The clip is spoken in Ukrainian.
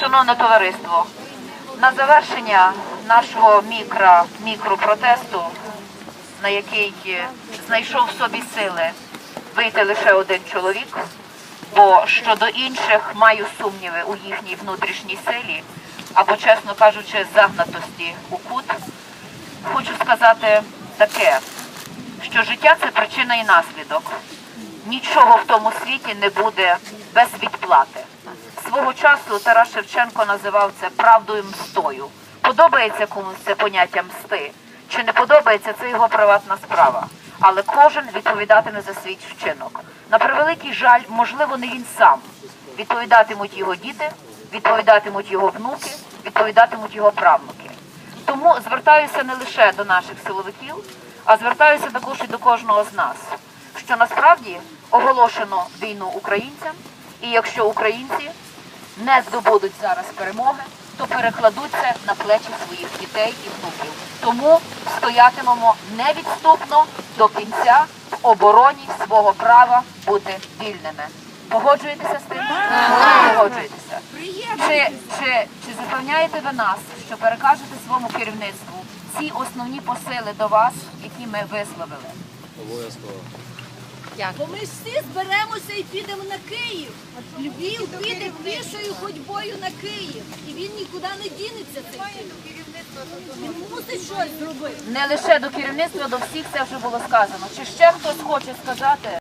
Шановне товариство, на завершення нашого мікро, мікропротесту, на який знайшов в собі сили вийти лише один чоловік, бо щодо інших маю сумніви у їхній внутрішній силі, або, чесно кажучи, загнатості у кут, хочу сказати таке, що життя це причина і наслідок. Нічого в тому світі не буде без відплати. Свого часу Тарас Шевченко називав це правдою мстою. Подобається комусь це поняття мсти, чи не подобається це його приватна справа. Але кожен відповідатиме за свій вчинок. На превеликий жаль, можливо, не він сам. Відповідатимуть його діти, відповідатимуть його внуки, відповідатимуть його правнуки. Тому звертаюся не лише до наших силовиків, а звертаюся також і до кожного з нас, що насправді оголошено війну українцям, і якщо українці не здобудуть зараз перемоги, то перекладуть це на плечі своїх дітей і внуків. Тому стоятимемо невідступно до кінця в обороні свого права бути вільними. Погоджуєтеся з тим? Погоджуєтеся. Чи, чи, чи запевняєте ви нас, що перекажете своєму керівництву ці основні посили до вас, які ми висловили? Бо ми ж всі зберемося і підемо на Київ. Львів піде пішою ходьбою на Київ. І він нікуди не дінеться. Цей Київ. Він мусить щось зробити. Не лише до керівництва, до всіх це вже було сказано. Чи ще хтось хоче сказати?